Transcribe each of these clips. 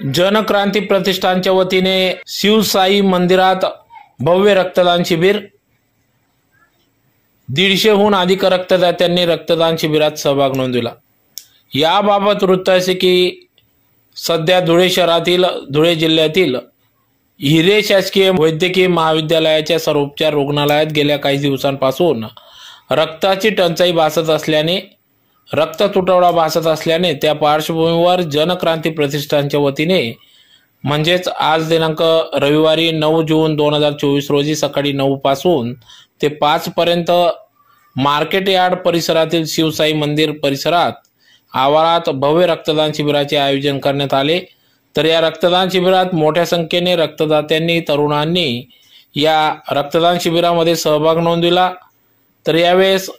जनक्रांती प्रतिष्ठानच्या वतीने शिवसाई मंदिरात भव्य रक्तदान शिबिर. दीडशेहून अधिक रक्तदात्यांनी रक्तदान शिबिरात सहभाग नोंदविला. याबाबत वृत्त असे की सध्या धुळे शहरातील धुळे जिल्ह्यातील हिरे शासकीय वैद्यकीय महाविद्यालयाच्या सर्वोपचार रुग्णालयात गेल्या काही दिवसांपासून रक्ताची टंचाई भासत असल्याने रक्त तुटवडा भासत असल्याने त्या पार्श्वभूमीवर जनक्रांती प्रतिष्ठानच्या वतीने म्हणजेच आज दिनांक रविवारी नऊ जून दोन हजार चोवीस रोजी सकाळी नऊ पासून ते पाच पर्यंत मार्केट यार्ड परिसरातील शिवसाई मंदिर परिसरात आवारात भव्य रक्तदान शिबिराचे आयोजन करण्यात आले. तर या रक्तदान शिबिरात मोठ्या संख्येने रक्तदात्यांनी तरुणांनी या रक्तदान शिबिरामध्ये सहभाग नोंदविला. तर यावेळेस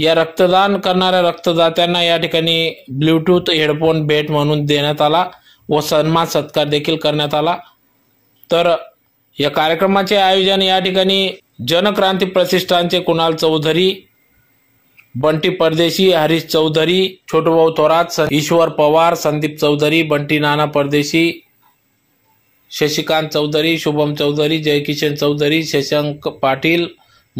या रक्तदान करणाऱ्या रक्तदात्यांना या ठिकाणी ब्लूटूथ हेडफोन भेट म्हणून देण्यात आला व सन्मान सत्कार देखील करण्यात आला. तर या कार्यक्रमाचे आयोजन या ठिकाणी जनक्रांती प्रतिष्ठानचे कुणाल चौधरी बंटी परदेशी हरीश चौधरी छोटूभाऊ थोरात ईश्वर पवार संदीप चौधरी बंटी नाना परदेशी शशिकांत चौधरी शुभम चौधरी जयकिशन चौधरी शशांक पाटील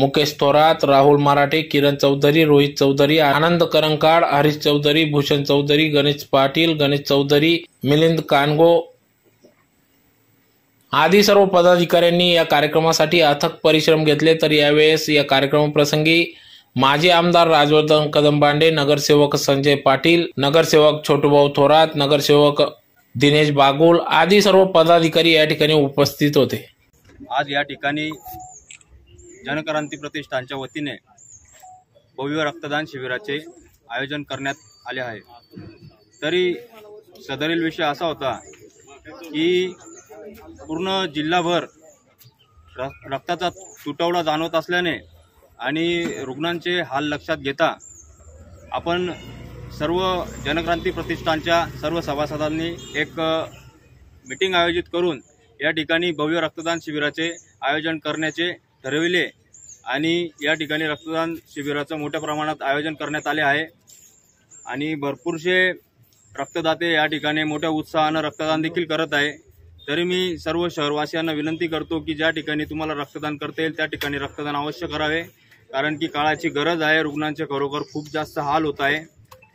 मुकेश थोरात राहुल मराठे किरण चौधरी रोहित चौधरी आनंद करंकाळ हरीश चौधरी भूषण चौधरी गणेश पाटील गणेश चौधरी मिलिंद कानगो आदी सर्व पदाधिकाऱ्यांनी या कार्यक्रमासाठी अथक परिश्रम घेतले. तर यावेळेस या कार्यक्रमाप्रसंगी माजी आमदार राजवर्धन कदमबांडे नगरसेवक संजय पाटील नगरसेवक छोटूभाऊ थोरात नगरसेवक दिनेश बागुल आदी सर्व पदाधिकारी या ठिकाणी उपस्थित होते. आज या ठिकाणी जनक्रांती प्रतिष्ठानच्या वतीने भव्य रक्तदान शिबिराचे आयोजन करण्यात आले आहे. तरी सदरील विषय असा होता की पूर्ण जिल्हाभर र- रक्ताचा तुटवडा जाणवत असल्याने आणि रुग्णांचे हाल लक्षात घेता आपण सर्व जनक्रांती प्रतिष्ठानच्या सर्व सभासदांनी एक मीटिंग आयोजित करून या ठिकाणी भव्य रक्तदान शिबिराचे आयोजन करण्याचे ठरविले आणि या ठिकाणी रक्तदान शिबिराचं मोठ्या प्रमाणात आयोजन करण्यात आले आहे. आणि भरपूरसे रक्तदाते या ठिकाणी मोठ्या उत्साहानं रक्तदान देखील करत आहे. तरी मी सर्व शहरवासियांना विनंती करतो की ज्या ठिकाणी तुम्हाला रक्तदान करता येईल त्या ठिकाणी रक्तदान अवश्य करावे. कारण की काळाची गरज आहे रुग्णांचे खरोखर खूप जास्त हाल होत आहे.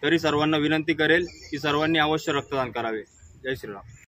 तरी सर्वांना विनंती करेल की सर्वांनी अवश्य रक्तदान करावे. जय श्रीराम.